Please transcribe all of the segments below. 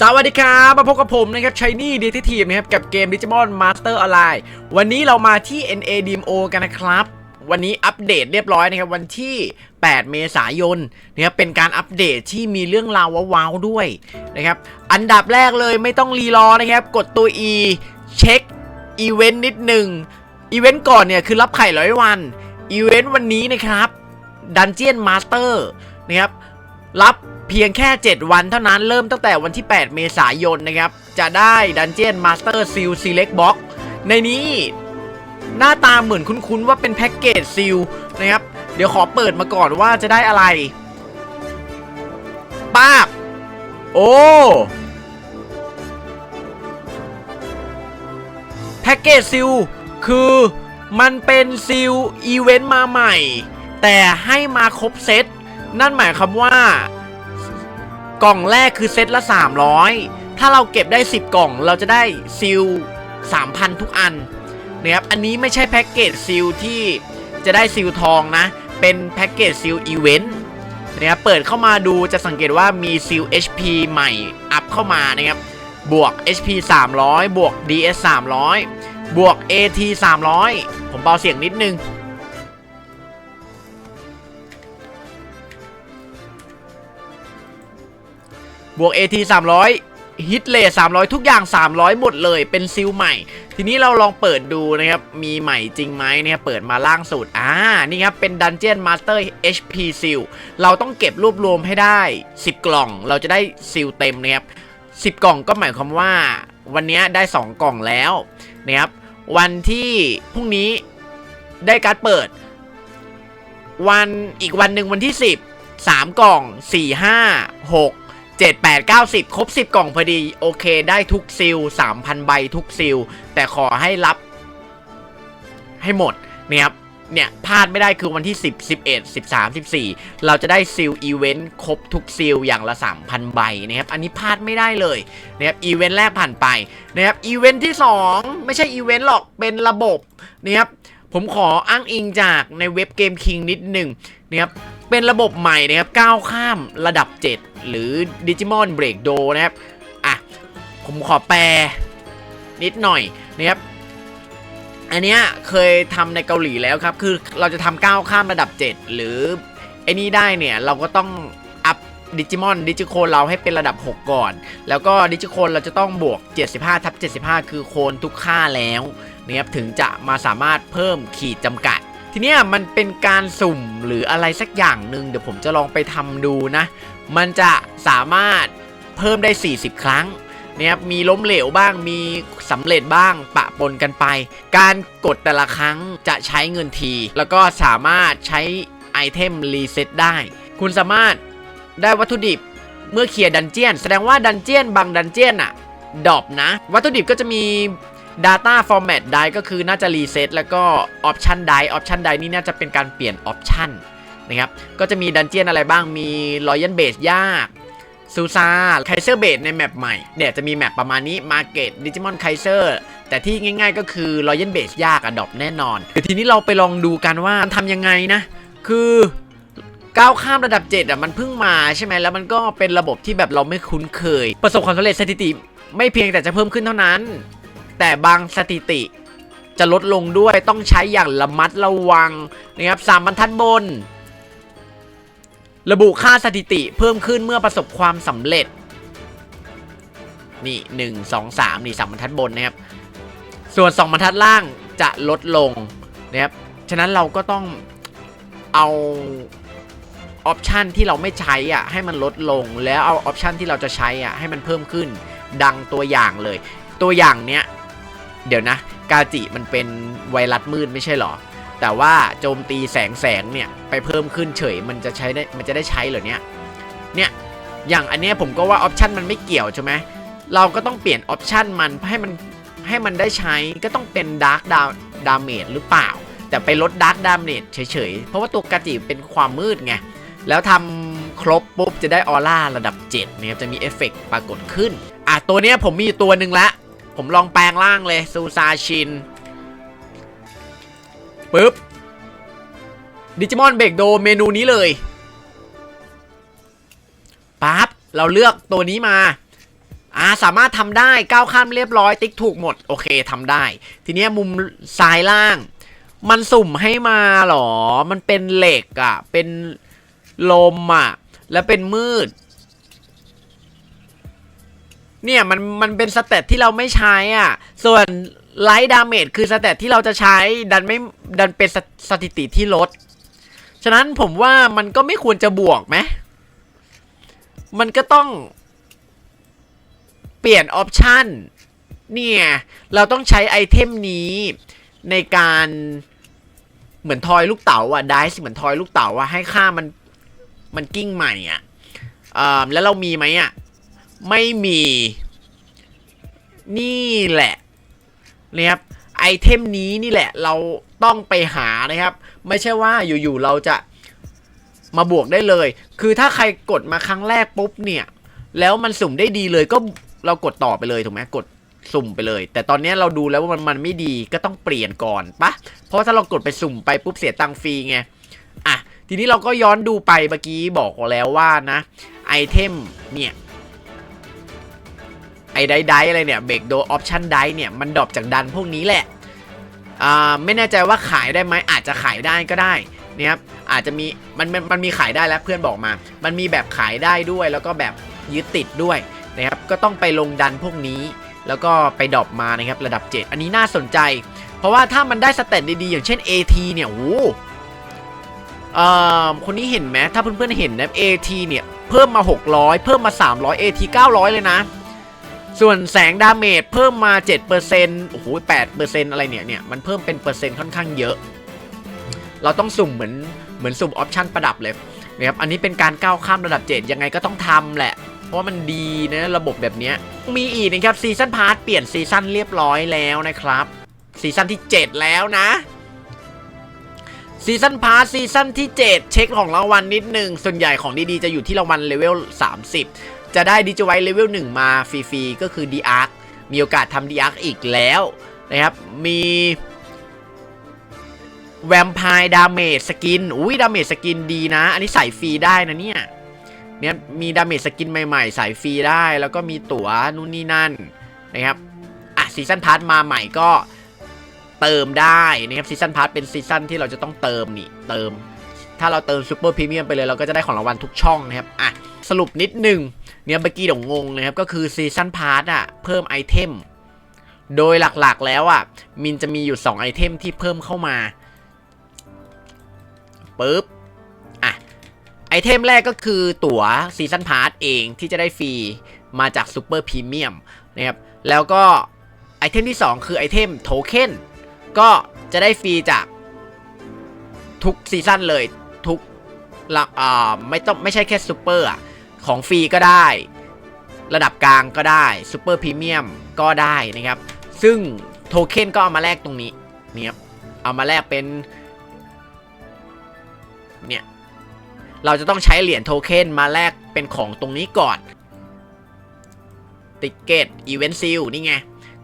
สวัสดีครับ มาพบกับผมนะครับชายนี่ดีทีทีมนะครับ กับเกม Digimon Master Online วันนี้เรามาที่ NADMO กันนะครับ วันนี้อัปเดตเรียบร้อยนะครับ วันที่ 8 เมษายนนะครับเป็นการอัปเดตที่มีเรื่องราวว้าวๆด้วยนะครับ อันดับแรกเลยไม่ต้องรีรอนะครับ กดตัว E เช็คอีเวนต์นิดหนึ่งอีเวนต์ก่อนเนี่ยคือรับไข่ร้อยวันอีเวนต์วันนี้นะครับ Dungeon Master นะครับรับ เพียงแค่ 7 วันเท่านั้นเริ่มตั้งแต่วันที่ 8 เมษายนนะครับ จะได้ Dungeon Master Seal Select Box ในนี้หน้าตาเหมือนคุ้นๆว่าเป็นแพ็กเกจซีลนะครับ เดี๋ยวขอเปิดมาก่อนว่าจะได้อะไรป้าบ โอ้แพ็กเกจซิลคือมันเป็นซิลอีเวนต์มาใหม่ แต่ให้มาครบเซตนั่นหมายความว่า กล่องแรกคือเซตละ 300 ถ้าเราเก็บได้ 10 กล่องเราจะได้ซิล3,000 ทุกอันนะครับอันนี้ไม่ใช่แพ็กเกจซิลที่จะได้ซิลทองนะ เป็นแพ็กเกจซิลอีเวนต์นะครับเปิดเข้ามาดูจะสังเกตว่ามีซิล HP ใหม่อัพเข้ามานะครับบวก HP 300 บวก DS 300 บวก AT 300 ผมเบาเสียงนิดนึง บวก AT 300ฮิตเลท300 ทุกอย่าง 300 หมดเลยเป็นซิลใหม่ ทีนี้เราลองเปิดดูนะครับ มีใหม่จริงไหมเนี่ยเปิดมาล่างสุดอ่านี่ครับ เป็น Dungeon Master HP Seal เราต้องเก็บรวบรวมให้ได้ 10 กล่องเราจะได้ซิลเต็มนะครับ 10 กล่องก็หมายความว่า วันนี้ได้ 2 กล่องแล้วนะครับวันที่พรุ่งนี้ได้การ์ดเปิด วันอีกวันหนึ่งวันที่ 10 3 กล่อง 4 5 6 7 8 9 10 ครบ 10 กล่องพอดี โอเค ได้ทุกซิล 3,000 ใบทุกซิล แต่ขอให้รับ ให้หมดเนะครับเนี่ยพลาดไม่ได้คือวันที่ 10 11 13 14 เราจะได้ซิลอีเวนต์ครบทุกซิลอย่างละ 3,000 ใบนะครับ อันนี้พลาดไม่ได้เลยนะครับอีเวนต์แรกผ่านไปนะครับอีเวนต์ที่ 2 ไม่ใช่อีเวนต์หรอกเป็นระบบนะครับ ผมขออ้างอิงจากในเว็บเกมคิงนิดหนึ่งนะครับเป็นระบบใหม่นะครับก้าวข้ามระดับ 7 หรือ Digimon Break Do นะครับอะผมขอแปลนิดหน่อยนะครับอันเนี้ยเคยทำในเกาหลีแล้วครับ คือเราจะทำก้าวข้ามระดับ 7 หรือไอ้นี่ได้เนี่ยเราก็ต้องอัพดิจิมอนดิจิโคนเราให้เป็นระดับ 6 ก่อน แล้วก็ดิจิโคนเราจะต้องบวก 75ทับ75 คือโคนทุกค่าแล้ว นะครับถึงจะมาสามารถเพิ่มขีดจำกัด ทีเนี้ยมันเป็นการสุ่มหรืออะไรสักอย่างหนึ่งเดี๋ยวผมจะลองไปทำดูนะ มันจะสามารถเพิ่มได้ 40 ครั้งนะครับมีล้มเหลวบ้างมีสำเร็จบ้างปะปนกันไป การกดแต่ละครั้งจะใช้เงินที แล้วก็สามารถใช้ไอเทมรีเซ็ตได้ คุณสามารถได้วัตถุดิบเมื่อเคลียร์ดันเจียน แสดงว่าดันเจียนบางดันเจียนอะดอปนะ วัตถุดิบก็จะมี Data Format ได้ก็คือน่าจะรีเซ็ตแล้วก็ Option ได้ Option ได้นี่น่าจะเป็นการเปลี่ยน Option นะครับ ก็จะมีดันเจียนอะไรบ้าง มี Royal Base ยากซูซาไคเซอร์เบสในแมปใหม่ เนี่ยจะมีแมปประมาณนี้ Market Digimon Kaiser แต่ที่ง่ายๆก็คือ Royal Base ยากอะดอปแน่นอนเดี๋ยวทีนี้เราไปลองดูกันว่ามันทำยังไงนะ คือก้าวข้ามระดับ 7อะมันเพิ่งมาใช่ไหมแล้วมันก็เป็นระบบที่แบบเราไม่คุ้นเคย ประสบความสำเร็จสถิติ ไม่เพียงแต่จะเพิ่มขึ้นเท่านั้น แต่บางสถิติจะลดลงด้วยต้องใช้อย่างระมัดระวังนะครับสามบรรทัดบน ระบุค่าสถิติเพิ่มขึ้นเมื่อประสบความสำเร็จ นี่หนึ่งสองสามนี่สามบรรทัดบนนะครับ ส่วนสองบรรทัดล่างจะลดลงนะครับ ฉะนั้นเราก็ต้องเอาออปชันที่เราไม่ใช้อะให้มันลดลงแล้วเอาออปชันที่เราจะใช้อะให้มันเพิ่มขึ้นดังตัวอย่างเลย ตัวอย่างเนี้ย เดี๋ยวนะ กาจิมันเป็นไวรัสมืดไม่ใช่หรอ แต่ว่าโจมตีแสงแสงเนี่ยไปเพิ่มขึ้นเฉยมันจะใช้ได้มันจะได้ใช้เหรอเนี่ย เนี่ยอย่างอันเนี้ยผมก็ว่าออปชันมันไม่เกี่ยวใช่ไหมเราก็ต้องเปลี่ยนออปชันมันให้มันให้มันได้ใช้ก็ต้องเป็นดาร์กดาดาเมจหรือเปล่า แต่ไปลดดาร์กดาเมจเฉยๆ เพราะว่าตัวกาจิเป็นความมืดไง แล้วทำครบปุ๊บจะได้ออร่าระดับ7นะครับจะมีเอฟเฟกต์ปรากฏขึ้น อะตัวเนี้ยผมมีตัวหนึ่งละ ผมลองแปลงร่างเลยซูซาชินปึ๊บดิจิมอนเบรกโดเมนูนี้เลยปั๊บเราเลือกตัวนี้มาอ่าสามารถทำได้ก้าวข้ามเรียบร้อย ติ๊กถูกหมด โอเคทำได้ ทีนี้มุมซ้ายล่าง มันสุ่มให้มาหรอ มันเป็นเหล็กอะ่ะ เป็นลมอะ่ะ แล้วเป็นมืด เนี่ยมันมันเป็นสเตตที่เราไม่ใช้อะ ส่วนไลท์ดาเมจคือสเตตที่เราจะใช้ดันไม่ดันเป็นสสถิติที่ลด ฉะนั้นผมว่ามันก็ไม่ควรจะบวกไหมมันก็ต้องเปลี่ยนออปชันเนี่ย เราต้องใช้ไอเทมนี้ในการเหมือนทอยลูกเต๋าอะได้สิเหมือนทอยลูกเต๋าอะให้ค่ามันมันกิ้งใหม่อะอ่าแล้วเรามีไหมอะ ไม่มี นี่แหละนะครับไอเทมนี้นี่แหละเราต้องไปหานะครับ ไม่ใช่ว่าอยู่ๆเราจะมาบวกได้เลย คือถ้าใครกดมาครั้งแรกปุ๊บเนี่ย แล้วมันสุ่มได้ดีเลยก็เรากดต่อไปเลยถูกไหมกดสุ่มไปเลย แต่ตอนนี้เราดูแล้วว่ามันมันไม่ดีก็ต้องเปลี่ยนก่อนปะเพราะถ้าเรากดไปสุ่มไปปุ๊บเสียตังค์ฟรีไงอะทีนี้เราก็ย้อนดูไปเมื่อกี้บอกแล้วว่านะไอเทมเนี่ย ไอ้ไดไดอะไรเนี่ยเบรกโดออปชั่นไดเนี่ยมันดรอปจากดันพวกนี้แหละอ่าไม่แน่ใจว่าขายได้ไหมอาจจะขายได้ก็ได้นะครับอาจจะมีมันมันมันมีขายได้แล้วเพื่อนบอกมา มันมีแบบขายได้ด้วย แล้วก็แบบยึดติดด้วยนะครับก็ต้องไปลงดันพวกนี้ แล้วก็ไปดรอปมานะครับระดับ 7 อันนี้น่าสนใจ เพราะว่าถ้ามันได้สเตตดีๆ อย่างเช่น AT เนี่ยโอ้โหเอ่อคนนี้เห็นไหมถ้าเพื่อนๆเห็นนะ AT เนี่ยเพิ่มมา 600 เพิ่มมา 300 AT 900 เลยนะ ส่วนแสงดาเมจเพิ่มมา 7%โอ้โห8%อะไรเนี่ยเนี่ย มันเพิ่มเป็นเปอร์เซ็นต์ค่อนข้างเยอะ เราต้องสุ่มเหมือนเหมือนสุ่มออปชั่นประดับเลยนะครับ อันนี้เป็นการก้าวข้ามระดับ 7 ยังไงก็ต้องทำแหละ เพราะว่ามันดีนะระบบแบบนี้มีอีกนะครับซีซันพาร์ทเปลี่ยนซีซันเรียบร้อยแล้วนะครับซีซันที่ 7 แล้วนะซีซันพาร์ทซีซันที่ 7 เช็คของรางวัลนิดหนึ่งส่วนใหญ่ของดีๆ จะอยู่ที่รางวัลเลเวล 30 จะได้ดิจิไวเลเวล1มาฟรีๆ ก็คือดีอาร์คมีโอกาสทำดีอาร์คอีกแล้วนะครับ มีแวมไพร์ดาเมจสกิน อุ้ยดาเมจสกินดีนะ อันนี้ใส่ฟรีได้นะเนี่ยเนี่ยมีดาเมจสกินใหม่ๆ ใส่ฟรีได้ แล้วก็มีตั๋วนู่นนี่นั่นนะครับ อะซีซันพาร์ทมาใหม่ก็เติมได้นะครับซีซันพาร์ทเป็นซีซันที่เราจะต้องเติมนี่ เติม ถ้าเราเติมซูเปอร์พรีเมียมไปเลยเราก็จะได้ของรางวัลทุกช่องนะครับ อะ สรุปนิดหนึ่งเนี่ยเมื่อกี้เดี๋ยวงงนะครับ ก็คือซีซันพาร์ทอะเพิ่มไอเทม โดยหลักๆแล้วอะมินจะมีอยู่ 2 ไอเทมที่เพิ่มเข้ามาปึ๊บอะไอเทมแรกก็คือตั๋วซีซันพาร์ทเองที่จะได้ฟรีมาจากซูเปอร์พรีเมียมนะครับ แล้วก็ไอเทมที่ 2 คือไอเทมโทเค็นก็จะได้ฟรีจากทุกซีซันเลยทุกละอ่าไม่ต้องไม่ใช่แค่ซูเปอร์อะ ของฟรีก็ได้ ระดับกลางก็ได้ซูเปอร์พรีเมียมก็ได้นะครับ ซึ่งโทเค็นก็เอามาแลกตรงนี้เนี่ยครับเอามาแลกเป็นเนี่ยเราจะต้องใช้เหรียญโทเค็นมาแลกเป็นของตรงนี้ก่อนติเกตอีเวนต์ซิลนี่ไง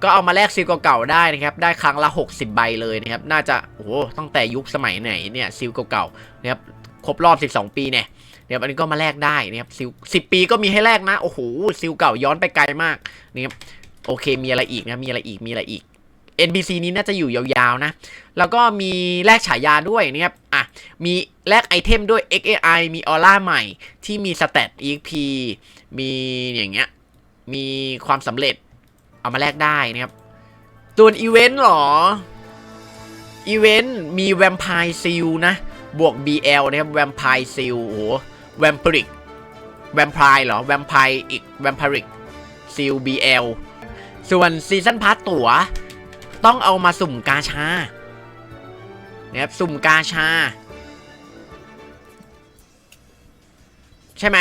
ก็เอามาแลกซิลเก่าๆได้นะครับ ได้ครั้งละ 60 ใบเลยนะครับ น่าจะ โอ้ตั้งแต่ยุคสมัยไหนเนี่ยซิลเก่าๆนะครับ ครบรอบ 12 ปีเนี่ย เดี๋ยอันนี้ก็มาแลกได้นะครับซิล10ปีก็มีให้แลกนะ โอ้โหซิลเก่าย้อนไปไกลมากนะครับโอเคมีอะไรอีกนะมีอะไรอีกมีอะไรอีก NBC นี้น่าจะอยู่ยาวๆนะ แล้วก็มีแลกฉายาด้วยนะครับ อะ มีแลกไอเทมด้วย XAI มีออร่าใหม่ ที่มีสเตต EXP มีอย่างเงี้ย มีความสำเร็จ เอามาแลกได้นะครับส่วนอีเวนต์หรอ อีเวนต์มีแวมไพร์ซิลนะ บวก BL นะครับ แวมไพร์ซิลโอ้ แวมพริกแวมไพร์เหรอแวมไพร์อีกแวมพริกซิล BL ส่วนซีซันพาร์ตตั๋ว ต้องเอามาสุ่มกาชานะครับสุ่มกาชา ใช่ไหม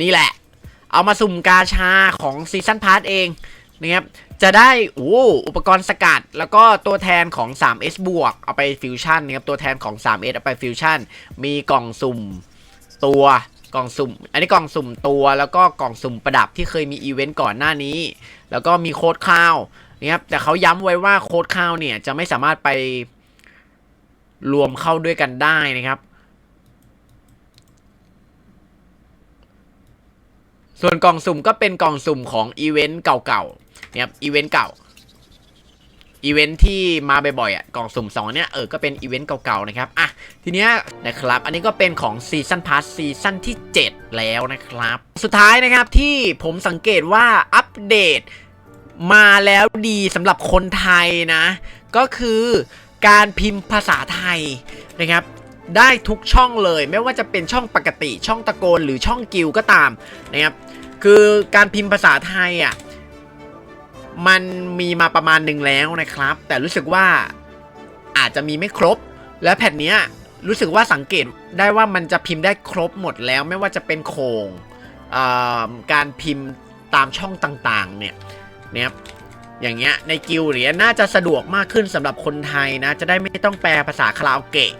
นี่แหละ เอามาสุ่มกาชาของซีซันพาร์ตเองนะครับจะได้โอ้อุปกรณ์สกัด แล้วก็ตัวแทนของ 3S บวกเอาไปฟิวชั่นนะครับตัวแทนของ 3S เอาไปฟิวชั่น มีกล่องสุ่ม ตัวกล่องสุ่ม อันนี้กล่องสุ่มตัวแล้วก็กล่องสุ่มประดับที่เคยมีอีเวนต์ก่อนหน้านี้ แล้วก็มีโค้ดข้าวนะครับแต่เขาย้ำไว้ว่าโค้ดข้าวเนี่ยจะไม่สามารถไปรวมเข้าด้วยกันได้นะครับ ส่วนกล่องสุ่มก็เป็นกล่องสุ่มของอีเวนต์เก่าๆนี่ครับอีเวนต์เก่า อีเวนท์ที่มาบ่อยๆอะกล่องสุ่ม2เนี่ยเออก็เป็นอีเวนต์เก่าๆนะครับอะทีเนี้ยนะครับอันนี้ก็เป็นของซีซันพาร์ซีซันที่ 7 แล้วนะครับ สุดท้ายนะครับที่ผมสังเกตว่าอัปเดตมาแล้วดีสำหรับคนไทยนะ ก็คือการพิมพ์ภาษาไทยนะครับได้ทุกช่องเลยไม่ว่าจะเป็นช่องปกติช่องตะโกนหรือช่องกิวก็ตามนะครับคือการพิมพ์ภาษาไทยอะ มันมีมาประมาณหนึ่งแล้วนะครับ แต่รู้สึกว่าอาจจะมีไม่ครบ และแผ่นนี้รู้สึกว่าสังเกตได้ว่ามันจะพิมพ์ได้ครบหมดแล้ว ไม่ว่าจะเป็นโครงการพิมพ์ตามช่องต่างๆ เนี่ยเนี่ยอย่างเงี้ยในกิลด์เนี่ยน่าจะสะดวกมากขึ้นสำหรับคนไทยนะ จะได้ไม่ต้องแปลภาษาคาราโอเกะ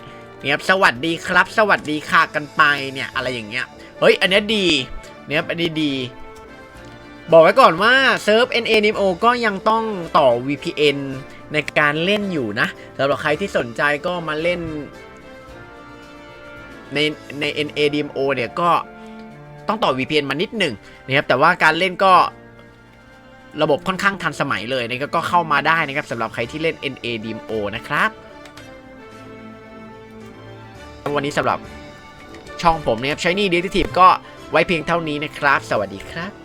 เนี่ยครับสวัสดีครับ สวัสดีค่ะกันไปเนี่ยอะไรอย่างเงี้ยเฮ้ยอันนี้ดีเนี่ยอันนี้ดี บอกไว้ก่อนว่าเซิร์ฟ NANIMO ก็ยังต้องต่อ VPN ในการเล่นอยู่นะสำหรับใครที่สนใจก็มาเล่น ในใน NADMO เนี่ยก็ต้องต่อ VPN มานิดหนึ่งนะครับแต่ว่าการเล่นก็ระบบค่อนข้างทันสมัยเลยนะครับก็เข้ามาได้นะครับสำหรับใครที่เล่น NADMO นะครับวันนี้สำหรับช่องผมนะครับ Shiny Detective ก็ไว้เพียงเท่านี้นะครับ สวัสดีครับ